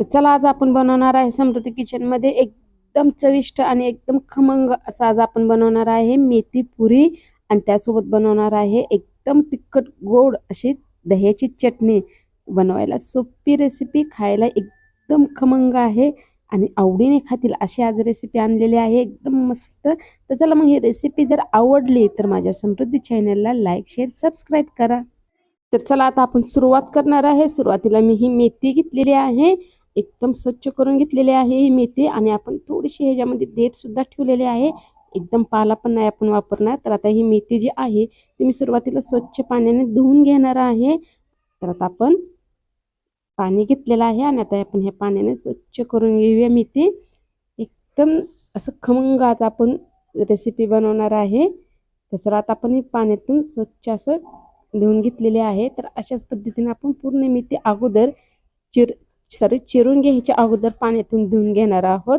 तर चला आज आपण बनवणार आहे समृद्धी किचनमध्ये एकदम चविष्ट आणि एकदम खमंग असं आज आपण बनवणार आहे मेथी पुरी. आणि त्यासोबत बनवणार आहे एकदम तिखट गोड अशी दह्याची चटणी. बनवायला सोपी रेसिपी खायला एकदम खमंग आहे. आणि आवडीने खातील अशी आज रेसिपी आणलेली आहे एकदम मस्त. तर चला मग ही रेसिपी जर आवडली तर माझ्या समृद्धी चॅनलला लाईक शेअर सबस्क्राईब करा. तर चला आता आपण सुरुवात करणार आहे. सुरुवातीला मी ही मेथी घेतलेली आहे. एकदम स्वच्छ करून घेतलेली आहे ही मेथी आणि आपण थोडीशी ह्याच्यामध्ये देठसुद्धा ठेवलेली आहे. एकदम पाला पण नाही आपण वापरणार. तर आता ही मेथी जी आहे ती मी सुरुवातीला स्वच्छ पाण्याने धुवून घेणार आहे. तर आता आपण पाणी घेतलेलं आहे आणि आता आपण ह्या पाण्याने स्वच्छ करून घेऊया मेथी. एकदम असं खमंग आपण रेसिपी बनवणार आहे. त्याचं आता आपण हे पाण्यातून स्वच्छ असं धुवून घेतलेले आहे. तर अशाच पद्धतीने आपण पूर्ण मेथी अगोदर चिर सॉरी चिरून घ्यायच्या अगोदर पाण्यातून धुवून घेणार आहोत.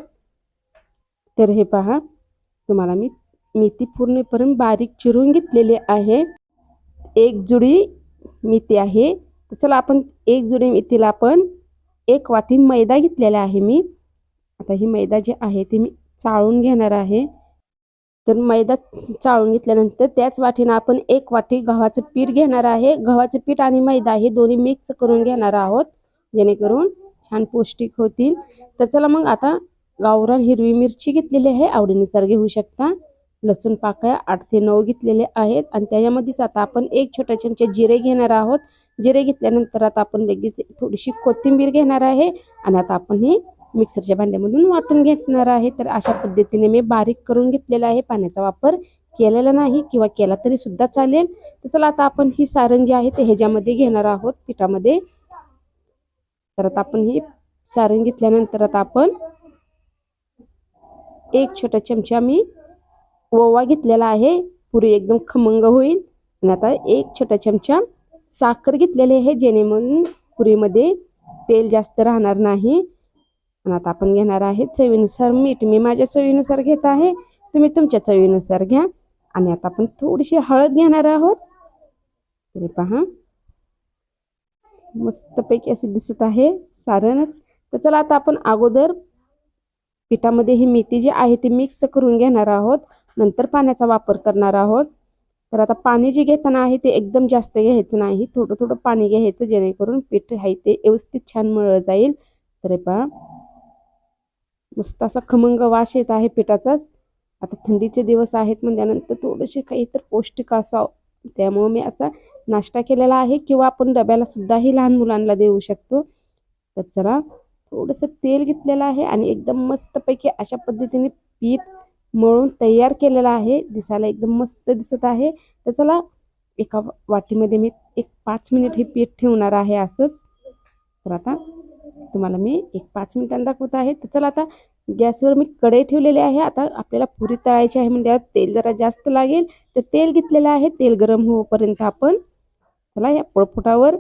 तर हे पहा तुम्हाला मी मेथी पूर्णपर्यंत बारीक चिरून घेतलेली आहे. एक जुडी मेथी आहे. तर चला आपण एक जुडी मेथीला आपण एक वाटी मैदा घेतलेला आहे मी. आता ही मैदा जी आहे ती मी चाळून घेणार आहे. तर मैदा चाळून घेतल्यानंतर त्याच वाटीनं आपण एक वाटी गव्हाचं पीठ घेणार आहे. गव्हाचं पीठ आणि मैदा हे दोन्ही मिक्स करून घेणार आहोत. जेणेकरून छान पौष्टिक होतील. तर चला मग आता गावरान हिरवी मिरची घेतलेली आहे. आवडीनुसार घेऊ शकता. लसूण पाकळ्या आठ ते नऊ घेतलेले आहेत. आणि त्याच्यामध्येच आता आपण एक छोटा चमचा जिरे घेणार आहोत. जिरे घेतल्यानंतर आता आपण लगेच थोडीशी कोथिंबीर घेणार आहे. आणि आता आपण ही मिक्सरच्या भांड्यामधून वाटून घेणार आहे. तर अशा पद्धतीने मी बारीक करून घेतलेला आहे. पाण्याचा वापर केलेला नाही किंवा केला तरी सुद्धा चालेल. तर चला आता आपण ही सारण जी आहे ते ह्याच्यामध्ये घेणार आहोत. पिठामध्ये तर आता आपण ही सारण घेतल्यानंतर आता आपण एक छोटा चमचा मी ओवा घेतलेला आहे. पुरी एकदम खमंग होईल. आणि आता एक छोटा चमचा साखर घेतलेली आहे जेणेकरून पुरीमध्ये तेल जास्त राहणार नाही. आणि आता आपण घेणार आहे चवीनुसार मीठ. मी माझ्या चवीनुसार घेत आहे. तुम्ही तुमच्या चवीनुसार घ्या. आणि आता आपण थोडीशी हळद घेणार आहोत. तरी पहा. मस्तपैकी असे दिसत आहे सारणच. तर चला आता आपण अगोदर पिठामध्ये ही मेथी जी आहे ती मिक्स करून घेणार आहोत. नंतर पाण्याचा वापर करणार आहोत. तर आता पाणी जे घेताना आहे ते एकदम जास्त घ्यायचं नाही. थोडं थोडं पाणी घ्यायचं जेणेकरून पीठ आहे ते व्यवस्थित छान मळलं जाईल. तर पहा. मस्त असा खमंग वास येत आहे पिठाचाच. आता थंडीचे दिवस आहेत म्हणजे नंतर थोडेसे काही तर पौष्टिक असावं. त्यामुळं मी असा नाश्ता केलेला आहे किंवा आपण डब्याला सुद्धाही लहान मुलांना देऊ शकतो. तर चला थोडंसं तेल घेतलेलं आहे आणि एकदम मस्तपैकी अशा पद्धतीने पीठ मळून तयार केलेलं आहे. दिसायला एकदम मस्त दिसत आहे. तर चला एका वाटीमध्ये मी एक पाच मिनिट हे पीठ ठेवणार आहे असंच. तर आता तुम्हाला मी एक पाच मिनिटांनी दाखवत आहे. तर चला आता गॅसवर मी कढई ठेवलेली आहे. आता आपल्याला पुरी तळायची आहे म्हणजे तेल जरा जास्त लागेल. तर तेल घेतलेलं आहे. तेल गरम होईपर्यंत आपण चला या पळपुटावर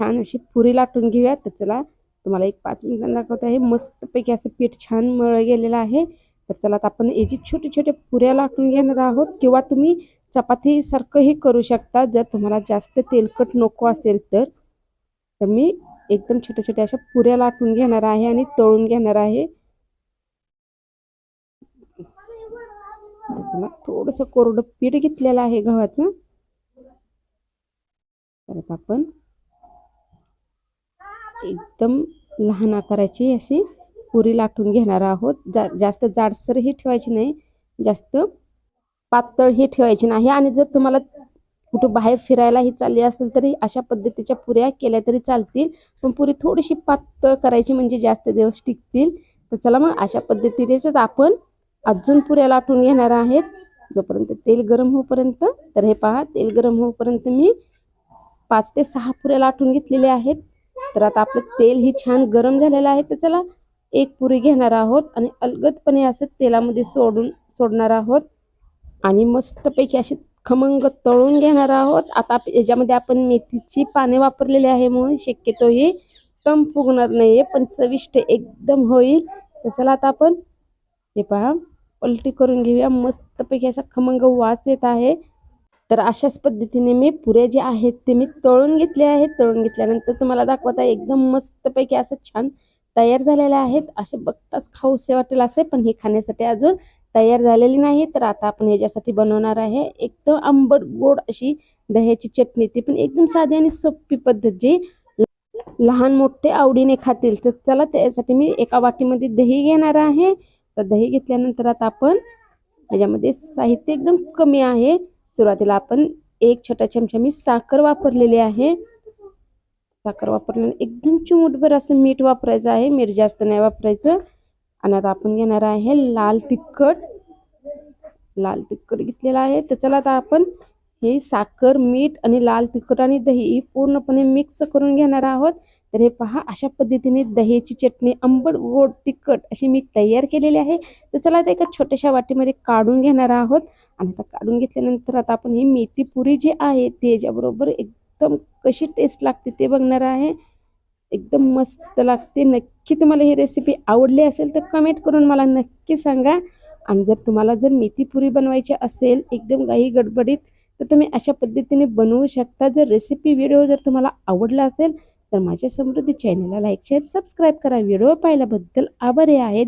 छान अशी पुरी लाटून घेऊया. तर चला तुम्हाला एक पाच मिनिटांना दाखवत आहे. मस्तपैकी असं पीठ छान मळ गेलेलं आहे. तर चला आता आपण याची छोटे छोटे पुऱ्या लाटून घेणार आहोत किंवा तुम्ही चपातीसारखंही करू शकता. जर तुम्हाला जास्त तेलकट नको असेल तर तर मी एकदम छोट्या छोट्या अशा पुऱ्या लाटून घेणार आहे आणि तळून घेणार आहे. त्याला थोडंसं कोरडं पीठ घेतलेलं आहे गव्हाचं. परत आपण एकदम लहान आकाराची अशी पुरी लाटून घेणार आहोत. जा जास्त जाडसरही ठेवायची नाही. जास्त पातळ ही ठेवायची नाही. आणि जर तुम्हाला कुठं बाहेर फिरायलाही चालली असेल तरी अशा पद्धतीच्या पुऱ्या केल्या तरी चालतील. पण पुरी थोडीशी पातळ करायची म्हणजे जास्त दिवस टिकतील. तर चला मग अशा पद्धतीनेच आपण अजून पुऱ्या लाटून घेणार आहेत. जोपर्यंत तेल गरम होईपर्यंत तर हे पहा तेल गरम होईपर्यंत मी पाच ते सहा पुऱ्या लाटून घेतलेल्या आहेत. तर आता आपलं तेल ही छान गरम झालेलं आहे तर चला एक पुरी घेणार आहोत आणि अलगदपणे असं तेलामध्ये सोडून सोडणार आहोत. आणि मस्तपैकी अशी खमंग तळून घेणार आहोत. आता याच्यामध्ये आपण मेथीची पाने वापरलेली आहे म्हणून शक्यतो ही कम फुगणार नाहीये पण चविष्ट एकदम होईल. तर चला आता आपण हे पहा. पलटी करून घेऊया. मस्तपैकी असा खमंग वास येत आहे. तर अशाच पद्धतीने मी पुऱ्या जे आहेत ते मी तळून घेतले आहेत. तळून घेतल्यानंतर तुम्हाला दाखवत आहे एकदम मस्तपैकी असं छान तयार झालेल्या आहेत. असे बघताच खाऊसे वाटेल असे पण हे खाण्यासाठी अजून तयार झालेली नाही. तर आता आपण ह्याच्यासाठी बनवणार आहे एकदम आंबट गोड अशी दह्याची चटणी. ती पण एकदम साधी आणि सोपी पद्धत जी लहान मोठे आवडीने खातील. तर चला त्यासाठी मी एका वाटीमध्ये दही घेणार आहे. तर दही घेतल्यानंतर आता आपण याच्यामध्ये साहित्य एकदम कमी आहे. सुरुवातीला आपण एक छोटा चमचा मी साखर वापरलेली आहे. साखर वापरल्याने एकदम चिमूटभर असं मीठ वापरायचं आहे. मीठ जास्त नाही वापरायचं. आणि आता आपण घेणार आहे लाल तिखट. लाल तिखट घेतलेला आहे. तर चला आता आपण हे साखर मीठ आणि लाल तिखट आणि दही पूर्णपणे मिक्स करून घेणार आहोत. तर हे पहा अशा पद्धतीने दह्याची चटणी आंबट गोड तिखट अशी मी तयार केलेली आहे. तर चला आता एका छोट्याशा वाटीमध्ये काढून घेणार आहोत. आणि आता काढून घेतल्यानंतर आता आपण ही मेथी पुरी जी आहे त्याच्याबरोबर एकदम कशी टेस्ट लागते ते बघणार आहे. एकदम मस्त लागते. नक्की तुम्हाला ही रेसिपी आवडली असेल तर कमेंट करून मला नक्की सांगा. आणि जर तुम्हाला जर मेथी पुरी बनवायची असेल एकदम काही गडबडीत तर तुम्ही अशा पद्धतीने बनवू शकता. जर रेसिपी व्हिडिओ जर तुम्हाला आवडला असेल तर माझ्या समृद्धी चॅनलला लाईक शेअर सबस्क्राईब करा. व्हिडिओ पाहिल्याबद्दल आभारी आहेत